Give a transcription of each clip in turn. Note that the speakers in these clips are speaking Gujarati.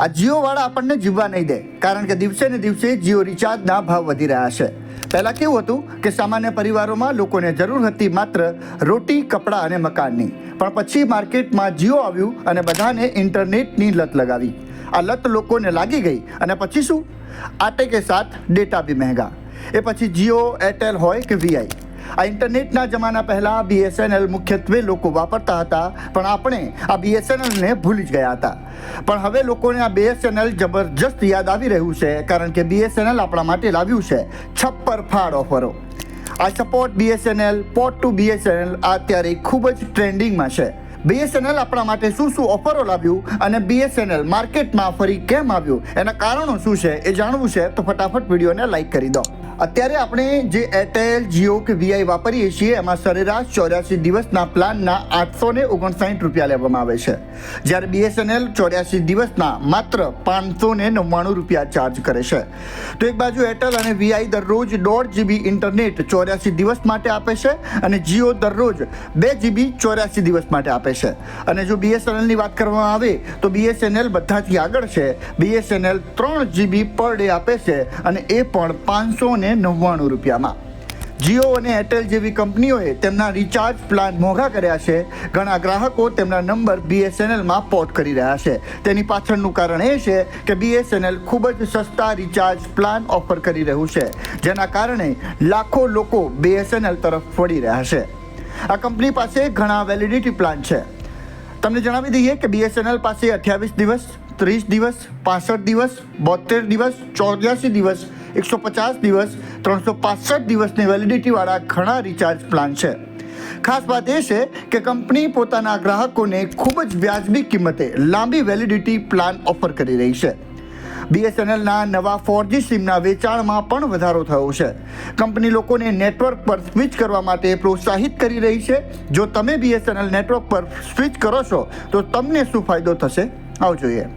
આ જીઓવાળા આપણને જીવવા નહીં દે, કારણ કે દિવસે ને દિવસે જીઓ રિચાર્જના ભાવ વધી રહ્યા છે. પહેલાં કેવું હતું કે સામાન્ય પરિવારોમાં લોકોને જરૂર હતી માત્ર રોટી, કપડાં અને મકાનની. પણ પછી માર્કેટમાં જીઓ આવ્યું અને બધાને ઇન્ટરનેટની લત લગાવી. આ લત લોકોને લાગી ગઈ અને પછી શું? આટે કે સાથ, ડેટા બી મહેંગા. એ પછી જીઓ, એરટેલ હોય કે વીઆઈ. આ ઇન્ટરનેટના જમાના પહેલાં બીએસએનએલ મુખ્યત્વે લોકો વાપરતા હતા, પણ આપણે આ બીએસએનએલને ભૂલી જ ગયા હતા. પણ હવે લોકોને આ બીએસએનએલ જબરજસ્ત યાદ આવી રહ્યું છે, કારણ કે બીએસએનએલ આપણા માટે લાવ્યું છે છપ્પર ફાડ ઓફરો. આ support BSNL port to BSNL આ અત્યારે ખૂબ જ ટ્રેન્ડિંગમાં છે. બીએસએનએલ આપણા માટે શું શું ઓફરો લાવ્યું અને બીએસએનએલ માર્કેટમાં ફરી કેમ આવ્યું? એના કારણો શું છે એ જાણવું છે? તો ફટાફટ વિડીયોને લાઈક કરી દો. અત્યારે આપણે જે એરટેલ જીઓ કે વીઆઈ વાપરીએ છીએ, એમાં સરેરાશ ચોર્યાસી દિવસના પ્લાનના આઠસો ને ઓગણસાઠ રૂપિયા લેવામાં આવે છે. જ્યારે બીએસએનએલ ચોર્યાસી દિવસના માત્ર પાંચસો ને નવ્વાણું રૂપિયા ચાર્જ કરે છે. તો એક બાજુ એરટેલ અને વીઆઈ દરરોજ દોઢ જીબી ઇન્ટરનેટ ચોર્યાસી દિવસ માટે આપે છે અને જીઓ દરરોજ બે જીબી ચોર્યાસી દિવસ માટે આપે છે. અને જો બીએસએનએલની વાત કરવામાં આવે, તો બીએસએનએલ બધાથી આગળ છે. બીએસએનએલ ત્રણ જીબી પર ડે આપે છે અને એ પણ પાંચસો ને નવ્વાણું રૂપિયામાં. જીઓ અને એરટેલ જેવી કંપનીઓએ તેમના રિચાર્જ પ્લાન મોંઘા કર્યા છે. ઘણા ગ્રાહકો તેમના નંબર બીએસએનએલમાં પોર્ટ કરી રહ્યા છે. તેની પાછળનું કારણ એ છે કે બીએસએનએલ ખૂબ જ સસ્તા રિચાર્જ પ્લાન ઓફર કરી રહ્યું છે, જેના કારણે લાખો લોકો બીએસએનએલ તરફ વળી રહ્યા છે. આ કંપની પાસે ઘણા વેલિડિટી પ્લાન છે. તમને જણાવી દઈએ કે બીએસએનએલ પાસે અઠ્યાવીસ દિવસ ત્રીસ દિવસ, પાસઠ દિવસ બોતેર દિવસ, ચોર્યાસી દિવસ એકસો પચાસ દિવસ, ત્રણસો પાસઠ દિવસની વેલિડિટીવાળા ઘણા રિચાર્જ પ્લાન છે. ખાસ વાત એ છે કે કંપની પોતાના ગ્રાહકોને ખૂબ જ વ્યાજબી કિંમતે લાંબી વેલિડિટી પ્લાન ઓફર કરી રહી છે. બીએસએનએલના નવા ફોરજી સિમના વેચાણમાં પણ વધારો થયો છે. કંપની લોકોને નેટવર્ક પર સ્વિચ કરવા માટે પ્રોત્સાહિત કરી રહી છે. જો તમે બીએસએનએલ નેટવર્ક પર સ્વિચ કરો છો, તો તમને શું ફાયદો થશે? આવ જોઈએ.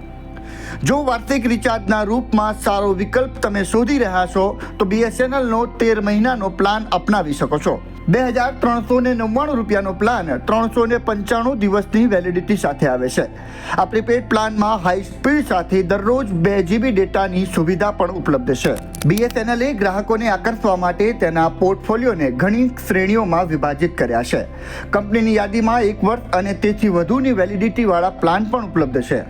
જો વાર્ષિક રિચાર્જના રૂપમાં સારો વિકલ્પ તમે શોધી રહ્યા છો, તો બીએસએનએલનો તેર મહિનાનો પ્લાન અપનાવી શકો છો. બે હજાર ત્રણસો ને નવ્વાણું રૂપિયાનો પ્લાન ત્રણસો ને પંચાણું દિવસની વેલિડિટી સાથે આવે છે. આ પ્રીપેડ પ્લાનમાં હાઈ સ્પીડ સાથે દરરોજ બે જીબી ડેટાની સુવિધા પણ ઉપલબ્ધ છે. બીએસએનએલે ગ્રાહકોને આકર્ષવા માટે તેના પોર્ટફોલિયોને ઘણી શ્રેણીઓમાં વિભાજિત કર્યા છે. કંપનીની યાદીમાં એક વર્ષ અને તેથી વધુની વેલિડિટીવાળા પ્લાન પણ ઉપલબ્ધ છે.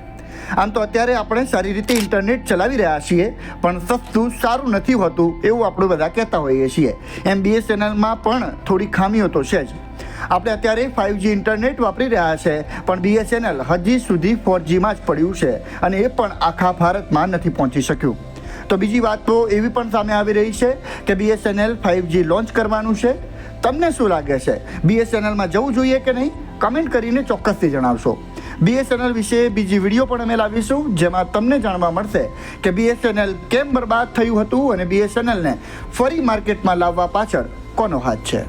આમ તો અત્યારે આપણે સારી રીતે ઇન્ટરનેટ ચલાવી રહ્યા છીએ, પણ સસ્તું, સારું નથી હોતું એવું આપણે બધા કહેતા હોઈએ છીએ. એમ બીએસએનએલમાં પણ થોડી ખામીઓ તો છે જ. આપણે અત્યારે ફાઇવજી ઇન્ટરનેટ વાપરી રહ્યા છે, પણ બીએસએનએલ હજી સુધી ફોરજીમાં જ પડ્યું છે અને એ પણ આખા ભારતમાં નથી પહોંચી શક્યું. તો બીજી વાત તો એવી પણ સામે આવી રહી છે કે બીએસએનએલ ફાઇવજી લોન્ચ કરવાનું છે. તમને શું લાગે છે? બીએસએનએલમાં જવું જોઈએ કે નહીં? કમેન્ટ કરીને ચોક્કસથી જણાવશો. બીએસએનએલ વિશે બીજી વીડિયો પણ અમે લાવીશું, જેમાં તમને જાણવા મળશે કે બીએસએનએલ કેમ બરબાદ થયું હતું અને બીએસએનએલને ફરી માર્કેટમાં લાવવા પાછળ કોનો હાથ છે.